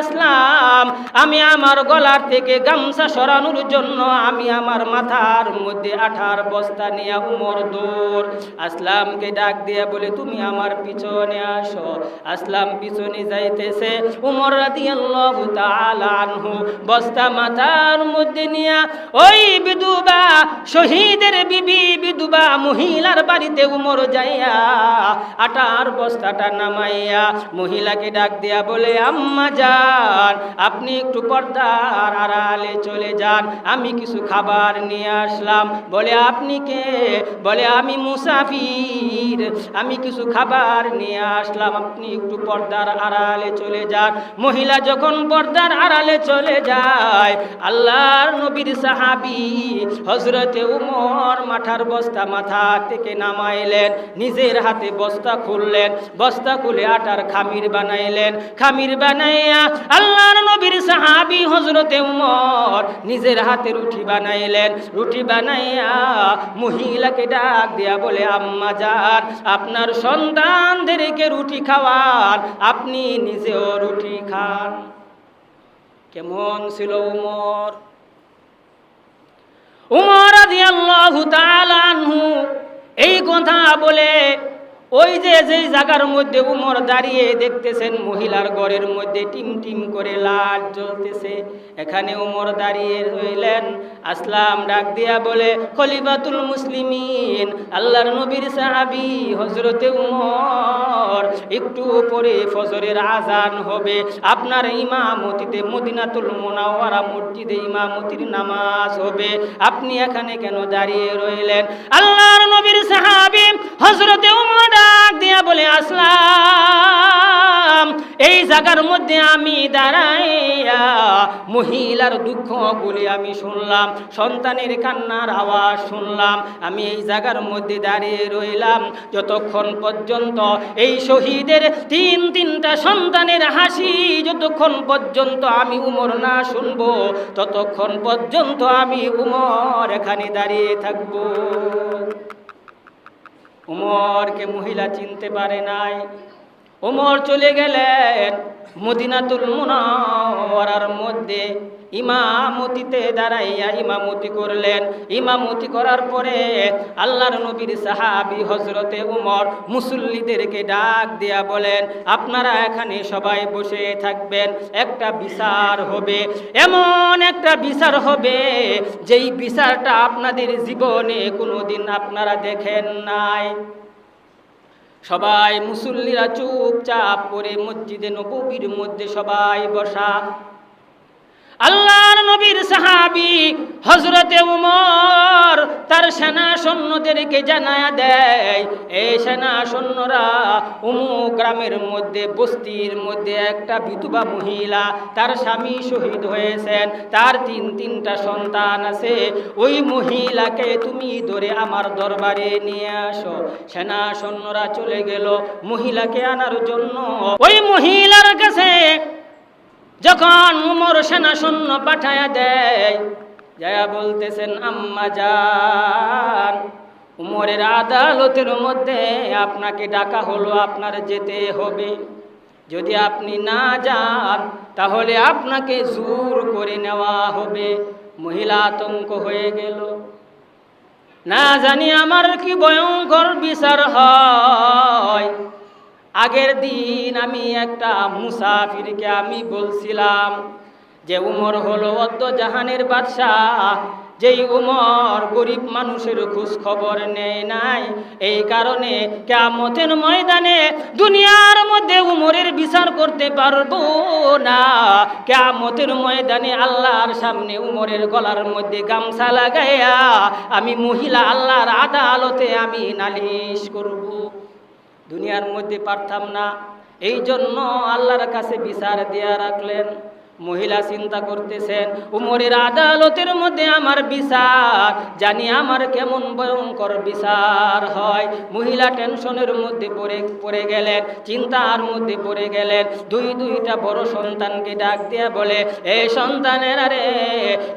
আসলাম আমি আমার গলার থেকে গামছা সরানোর জন্য আমি আমার মাথার মধ্যে আঠার বস্তা নিয়ে উমর দৌড়। আসলামকে ডাক দিয়ে বলে, তুমি আমার পিছনে আসো। আসলাম পিছনে যাইতেছে উমর বস্তা মাথার মধ্যে নিয়া ওই বিধবা, শহীদের বিবি বিধবা মহিলার বাড়িতে উমর যাইয়া আটার বস্তাটা নামাইয়া মহিলাকে ডাক দিয়া বলে, আম্মা যান আপনি একটু পর্দার আড়ালে যান আমি কিছু খাবার নিয়ে আসলাম। বলে, আপনি কে? বলে, আমি মুসাফির। আমি কিছু খাবার নিয়ে আসলাম। আপনি একটু পর্দার আড়ালে চলে যান। মহিলা যখন পর্দার আড়ালে চলে যায়, আল্লাহর নবীর সাহাবি হজরতে উমর মাথার বস্তা মাথা থেকে নামাইলেন, নিজের হাতে বস্তা খুললেন, বস্তা খুলে আটার খামির বানাইলেন। খামির বানাইয়া আল্লাহর নবীর সাহাবি হজরতে উমর নিজের হাতে রুটি বানাইলেন। রুটি বানাইয়া মহিলাকে ডাক দিয়া বলে, আম্মা যান, আপনার সন্তানদেরকে রুটি খাওয়ান, আপনি নিজেও রুটি খান। কেমন ছিল উমর? উমর তাআলা আনহু এই কথা বলে ওই যে যেই জায়গার মধ্যে উমর দাঁড়িয়ে দেখতেছেন, মহিলার ঘরের মধ্যে টিম টিম করে লাট জ্বলতেছে। এখানে উমর দাঁড়িয়ে রইলেন। আসলাম ডাক দিয়া বলে, খলিফাতুল মুসলিমিন, আল্লাহর নবীর সাহাবি হজরতে উমর, একটু পরে ফজরের আজান হবে। আপনার ইমামতিতে মদিনাতুল মোনাওয়ারা মসজিদে ইমামতির নামাজ হবে। আপনি এখানে কেন দাঁড়িয়ে রইলেন? আল্লাহর নবীর সাহাবি হজরতে জায়গার মধ্যে আমি দাঁড়াইয়া মহিলার দুঃখ বলে আমি শুনলাম, সন্তানের কান্নার আওয়াজ শুনলাম, আমি এই জায়গার মধ্যে দাঁড়িয়ে রইলাম। যতক্ষণ পর্যন্ত এই শহীদের তিন তিনটা সন্তানের হাসি, যতক্ষণ পর্যন্ত আমি উমর না শুনব, ততক্ষণ পর্যন্ত আমি উমর এখানে দাঁড়িয়ে থাকব। উমরকে মহিলা চিনতে পারে নাই। উমর চলে গেলেন মদিনাতুল মুনাওয়ারার মধ্যে ইমামতিতে দাঁড়াইয়া ইমামতি করলেন। ইমামতি করার পরে আল্লাহর নবীর সাহাবি হজরতে উমর মুসল্লিদেরকে ডাক দেয়া বলেন, আপনারা এখানে সবাই বসে থাকবেন, একটা বিচার হবে। এমন একটা বিচার হবে যেই বিচারটা আপনাদের জীবনে কোনোদিন আপনারা দেখেন নাই। সবাই মুসল্লিরা চুপচাপ করে মসজিদে নবীর মধ্যে সবাই বসা। আল্লাহর নবীর সাহাবি হজরতে উমর, তার সেনা সৈন্যদেরকে জানায়া দেয়, এই সেনা সৈন্যরা উমু গ্রামের মধ্যে, বস্তির মধ্যে একটা বিধবা মহিলা, তার স্বামী শহীদ হয়েছেন, তার তিন, তিনটা সন্তান আছে, ওই মহিলাকে তুমি ধরে আমার দরবারে নিয়ে আসো। সেনা সৈন্যরা চলে গেল মহিলাকে আনার জন্য। ওই মহিলার কাছে যখন উমর সেনা সৈন্য পাঠায়া দেয়, যায়া বলতেছেন, আম্মা যান, উমরের আদালতের মধ্যে আপনাকে ডাকা হলো, আপনার যেতে হবে। যদি আপনি না যান, তাহলে আপনাকে জোর করে নেওয়া হবে। মহিলা আতঙ্ক হয়ে গেল। না জানি, আমার কি ভয়ঙ্কর বিচার হয়? আগের দিন আমি একটা মুসাফিরকে আমি বলছিলাম যে উমর হলো অদ্দ জাহানের বাদশাহ, যেই উমর গরিব মানুষের খোঁজ খবর নেয় নাই। এই কারণে কেমতের ময়দানে দুনিয়ার মধ্যে উমরের বিচার করতে পারব না। কেমতের ময়দানে আল্লাহর সামনে উমরের গলার মধ্যে গামছা লাগাইয়া আমি মহিলা আল্লাহর আদালতে আমি নালিশ করব। দুনিয়ার মধ্যে পারতাম না। এই জন্য আল্লাহর কাছে বিচার দেয়া রাখলেন। মহিলা চিন্তা করতেছেন, উমরের আদালতের মধ্যে আমার বিচার, জানি আমার কেমন ভয়ঙ্কর বিচার হয়। মহিলা টেনশনের মধ্যে পড়ে পড়ে গেলেন, চিন্তার মধ্যে পড়ে গেলেন। দুই দুইটা বড় সন্তানকে ডাক দিয়া বলে এই সন্তানের আরে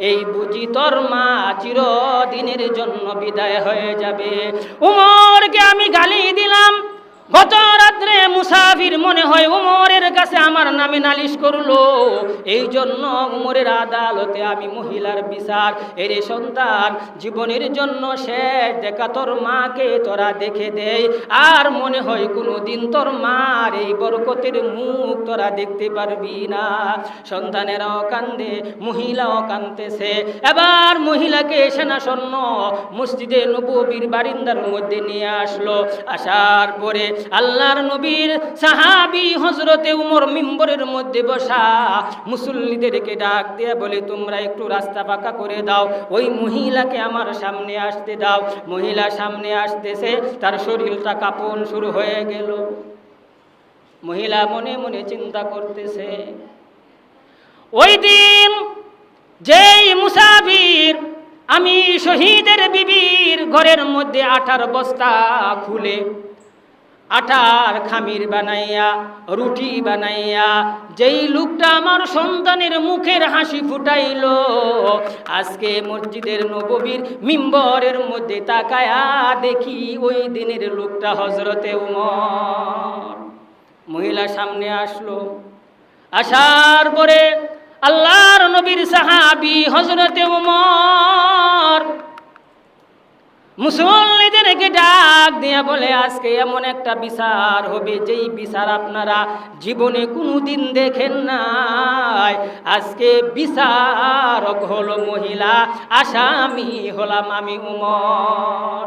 এই বুঝি তোর মা চিরদিনের জন্য বিদায় হয়ে যাবে। উমরকে মনে হয় উমরের কাছে আমার নামে নালিশ করল। এই জন্য উমরের আদালতে আমি মহিলার বিচার, এরে সন্তান জীবনের জন্য শেষ। দেখা তোর মাকে তোরা দেখে দেয় আর মনে হয় কোনো দিন তোর মার এই বরকতের মুখ তোরা দেখতে পারবি না। সন্তানেরাও কান্দে, মহিলাও কান্দতেছে এবার মহিলাকে সেনাসন্ন মসজিদে নবীর বারিন্দার মধ্যে নিয়ে আসলো। আসার পরে আল্লাহর নবীর সাহাবি হজরতে উমর মিম্বরের মধ্যে বসা মুসল্লিদেরকে ডাক দিয়ে বলে, তোমরা একটু রাস্তা পাকা করে দাও, ওই মহিলাকে আমার সামনে আসতে দাও। মহিলা সামনে আসতেছে, তার শরীরটা কাঁপন শুরু হয়ে গেল। মহিলা মনে মনে চিন্তা করতেছে, ওই দিন যেই মুসাফির আমি শহীদের বিবির ঘরের মধ্যে আঠার বস্তা খুলে আটার খামির বানাইয়া, রুটি বানাইয়া, যেই লোকটা আমার সন্তানের মুখের হাসি ফুটাইল, আজকে মসজিদের নববীর মিম্বরের মধ্যে তাকায়া দেখি ওই দিনের লোকটা হজরতে উমর। মহিলা সামনে আসলো। আসার পরে আল্লাহর নবীর সাহাবি হজরতে উমর মুসল্লিদেরকে ডাক দিয়া বলে, আজকে এমন একটা বিচার হবে, যেই বিচার আপনারা জীবনে কোনোদিন দেখেন নাই। আজকে বিচারক হলো মহিলা, আসামি হলাম আমি উমর।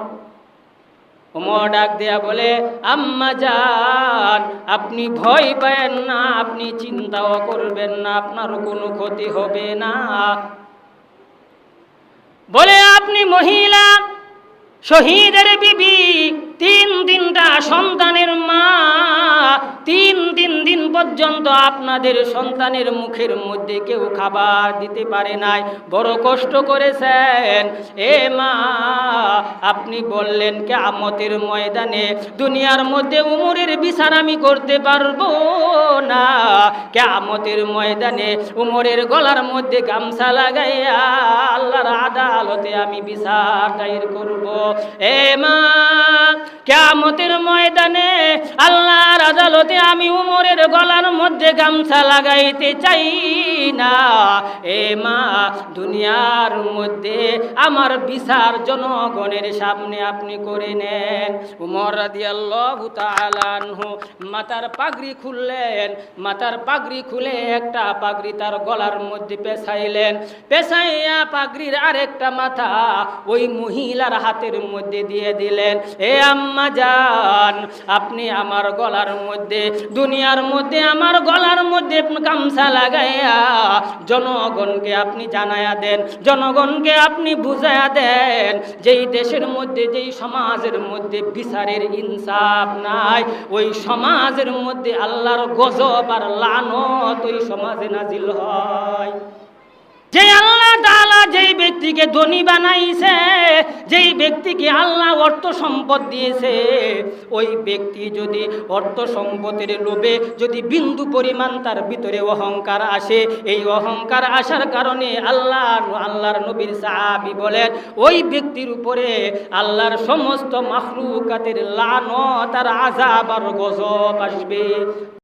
উমর ডাক দেয়া বলে, আম্মা যান আপনি ভয় পায়েন না, আপনি চিন্তাও করবেন না, আপনার কোনো ক্ষতি হবে না। বলে, আপনি মহিলা শহীদের বিবি তিন দিনটা সন্তানের মা, তিন তিন দিন পর্যন্ত আপনাদের সন্তানের মুখের মধ্যে কেউ খাবার দিতে পারে নাই। বড় কষ্ট করেছেন। এ মা, আপনি বললেন কে আমতের ময়দানে দুনিয়ার মধ্যে উমরের বিচার আমি করতে পারব না। কে আমতের ময়দানে উমরের গলার মধ্যে গামছা লাগাইয়া আল্লাহর আদালতে আমি বিচার দায়ের করব। এ মা কেমতের ময়দানে আল্লাহর আদালতে আমি উমরের গলার মধ্যে গামছা লাগাইতে চাই না। এ মা, দুনিয়ার মধ্যে আমার বিচার জনগণের সামনে আপনি করে নেন। উমর রাদিয়াল্লাহু তাআলা আনহু মাথার পাগড়ি খুললেন মাথার পাগড়ি খুলে একটা পাগড়ি তার গলার মধ্যে পেছাইলেন পেছাইয়া পাগড়ির আরেকটা মাথা ওই মহিলার হাতের মধ্যে দিয়ে দিলেন। এ আম্মা যান আপনি আমার গলার মধ্যে, দুনিয়ার মধ্যে আমার গলার মধ্যে গামছা লাগাইয়া জনগণকে আপনি জানায়া দেন, জনগণকে আপনি বুঝাইয়া দেন, যেই দেশের মধ্যে, যেই সমাজের মধ্যে বিচারের ইনসাফ নাই, ওই সমাজের মধ্যে আল্লাহর গজব আর লানত ওই সমাজে নাজিল হয়। যে আল্লাহ তাআলা যেই ব্যক্তিকে ধনী বানাইছে, যেই ব্যক্তিকে আল্লাহ অর্থ সম্পদ দিয়েছে, ওই ব্যক্তি যদি অর্থ সম্পদের লোভে যদি বিন্দু পরিমাণ তার ভিতরে অহংকার আসে, এই অহংকার আসার কারণে আল্লাহ আল্লাহর নবীর সাহাবি বলেন, ওই ব্যক্তির উপরে আল্লাহর সমস্ত মাখলুকাতের লানত তার আজাব আর গজব আসবে।